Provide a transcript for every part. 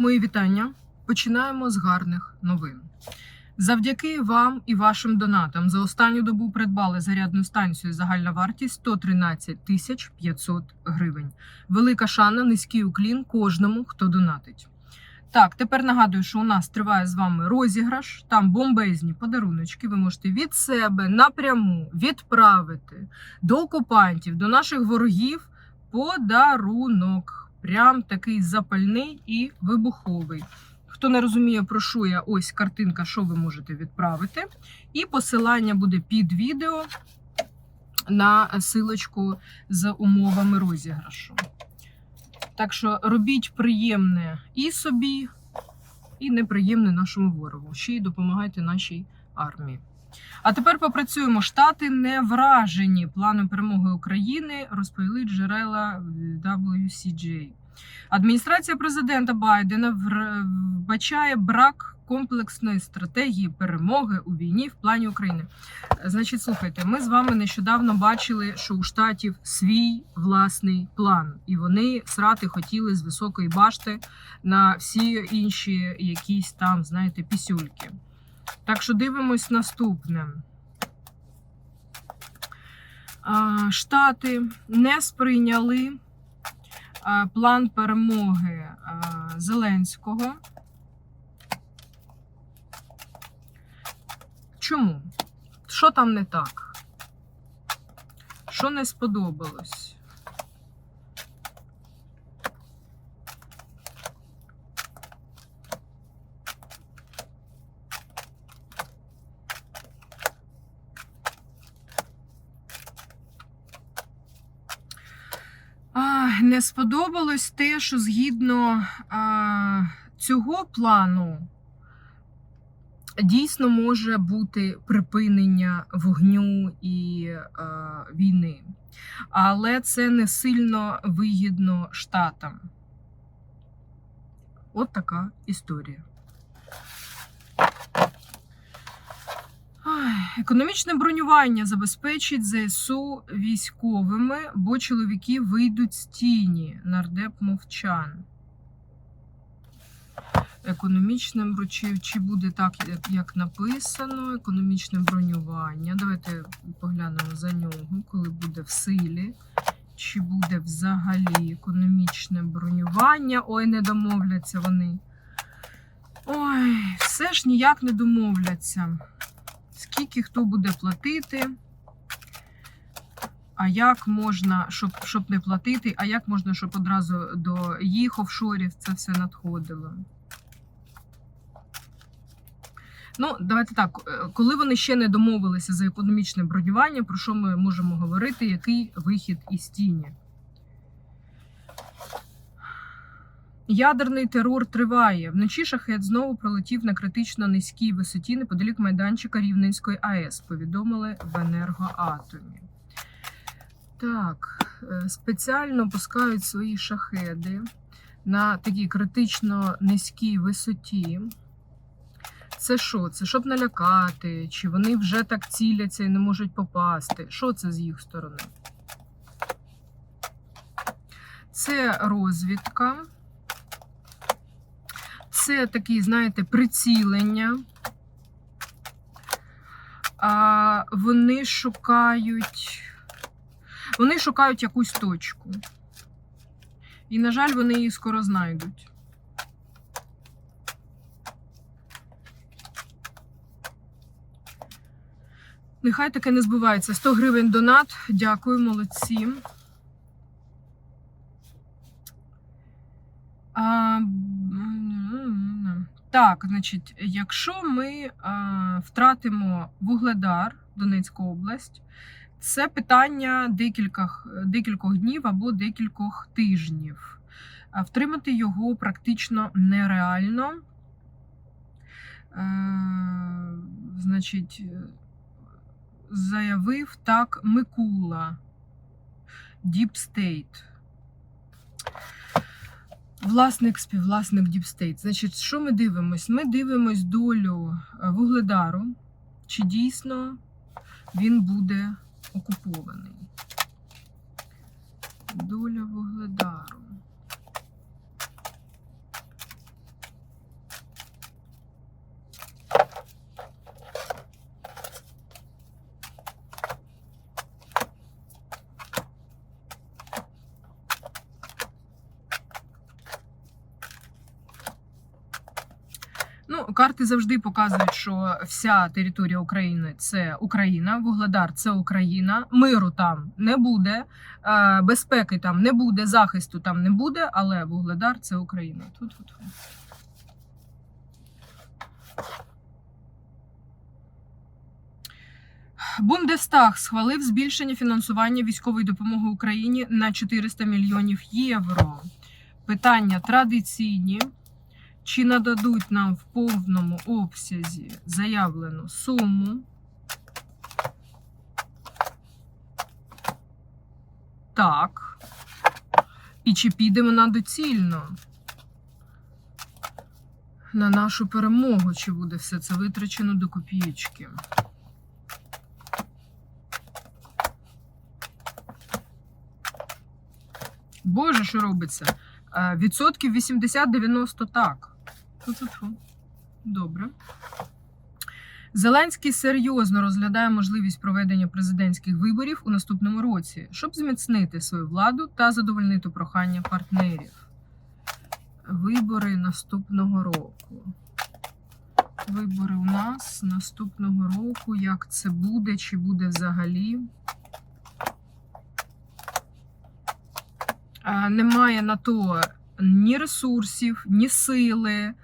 Мої вітання. Починаємо з гарних новин. Завдяки вам і вашим донатам за останню добу придбали зарядну станцію загальна вартість 113 тисяч 500 гривень. Велика шана, низький уклін кожному, хто донатить. Так, тепер нагадую, що у нас триває з вами розіграш. Там бомбезні подаруночки. Ви можете від себе напряму відправити до окупантів, до наших ворогів подарунок. Прям такий запальний і вибуховий. Хто не розуміє, про що я, ось картинка, що ви можете відправити. І посилання буде під відео на силочку з умовами розіграшу. Так що робіть приємне і собі, і неприємне нашому ворогу. Ще й допомагайте нашій армії. А тепер попрацюємо. Штати не вражені планом перемоги України, розповіли джерела WCJ. Адміністрація президента Байдена вбачає брак комплексної стратегії перемоги у війні в плані України. Значить, слухайте, ми з вами нещодавно бачили, що у штатів свій власний план, і вони срати хотіли з високої башти на всі інші якісь там, знаєте, пісюльки. Так що дивимось наступне. Штати не сприйняли план перемоги Зеленського. Чому? Що там не так? Що не сподобалось? А, не сподобалось те, що згідно а, цього плану дійсно може бути припинення вогню і а, війни. Але це не сильно вигідно штатам. От така історія. Економічне бронювання забезпечить ЗСУ військовими, бо чоловіки вийдуть з тіні. Нардеп мовчан. Економічне чи, чи буде так, як написано, економічне бронювання. Давайте поглянемо за нього, коли буде в силі. Чи буде взагалі економічне бронювання? Ой, не домовляться вони. Ой, все ж ніяк не домовляться скільки хто буде платити, а як можна, щоб, щоб не платити, а як можна, щоб одразу до їх офшорів це все надходило. Ну, давайте так, е, коли вони ще не домовилися за економічне бронювання, про що ми можемо говорити, який вихід із тіні? Ядерний терор триває. Вночі шахет знову пролетів на критично низькій висоті неподалік майданчика Рівненської АЕС, повідомили в енергоатомі. Так, е, спеціально пускають свої шахеди на такій критично низькій висоті. Це що? Це щоб налякати? Чи вони вже так ціляться і не можуть попасти? Що це з їх сторони? Це розвідка. Це такі, знаєте, прицілення. А вони шукають. Вони шукають якусь точку. І, на жаль, вони її скоро знайдуть. Нехай таке не збувається. 100 гривень донат. Дякую, молодці. А, м, так, значить, якщо ми а, втратимо Вугледар, Донецьку область, це питання декількох, декількох днів або декількох тижнів. Втримати його практично нереально. Е, значить, заявив так Микула Deep State. Власник, співвласник State. Значить, що ми дивимось? Ми дивимось долю е, Вугледару, чи дійсно він буде окупований. Доля Вугледару. Ну, карти завжди показують, що вся територія України це Україна, Вугледар це Україна, миру там не буде, е, безпеки там не буде, захисту там не буде, але Вугледар це Україна. Тут, тут. Бундестаг схвалив збільшення фінансування військової допомоги Україні на 400 мільйонів євро. Питання традиційні. Чи нададуть нам в повному обсязі заявлену суму? Так. І чи підемо на доцільно? На нашу перемогу, чи буде все це витрачено до копієчки? Боже, що робиться? Е, Відсотків 80-90 так. Ту-ту-ту. Добре. Зеленський серйозно розглядає можливість проведення президентських виборів у наступному році, щоб зміцнити свою владу та задовольнити прохання партнерів. Вибори наступного року. Вибори у нас наступного року. Як це буде, чи буде взагалі? Е, Немає на то ні ресурсів, ні сили,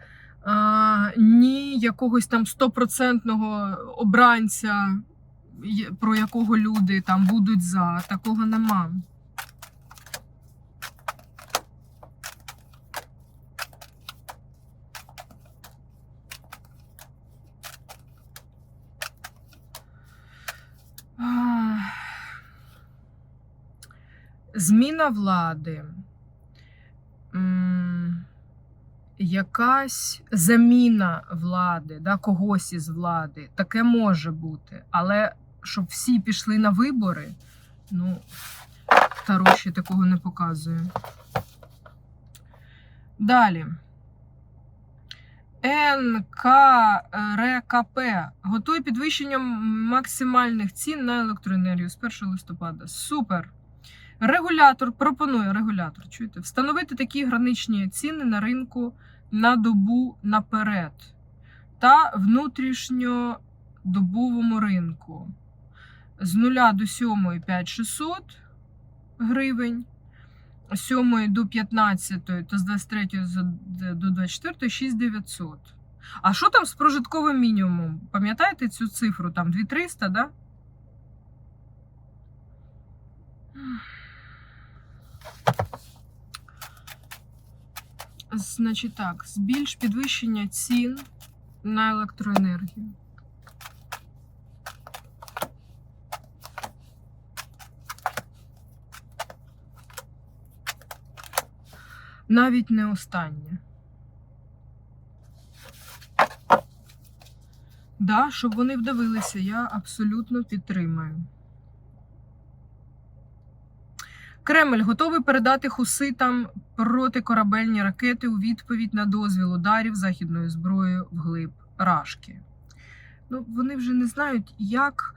ні якогось там стопроцентного обранця, про якого люди там будуть за. Такого нема. Зміна влади. Якась заміна влади, да, когось із влади, таке може бути. Але щоб всі пішли на вибори, ну, Таро ще такого не показує. Далі. НКРКП готує підвищення максимальних цін на електроенергію з 1 листопада. Супер! Регулятор пропонує регулятор. Чуєте, встановити такі граничні ціни на ринку на добу наперед та внутрішньодобовому ринку з 0 до 7 5600 гривень, з 7 до 15 та з 23 до 24 6900. А що там з прожитковим мінімумом? Пам'ятаєте цю цифру? Там 2300, да? Значить так, збільш підвищення цін на електроенергію. Навіть не останнє. Да, щоб вони вдавилися, я абсолютно підтримаю. Кремль готовий передати хуситам протикорабельні ракети у відповідь на дозвіл ударів західною зброєю вглиб Рашки. Ну, вони вже не знають, як,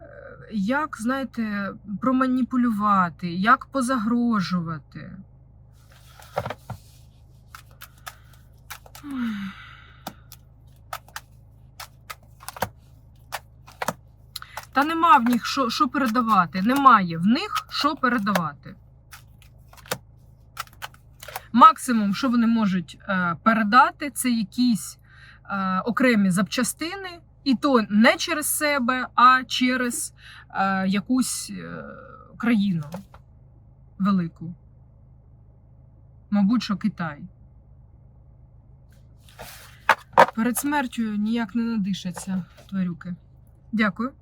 е, як знаєте, проманіпулювати, як позагрожувати. Ой. Та нема в них що, що передавати. Немає в них що передавати. Максимум, що вони можуть е, передати, це якісь е, окремі запчастини, і то не через себе, а через е, якусь країну велику. Мабуть, що Китай. Перед смертю ніяк не надишаться тварюки. Дякую.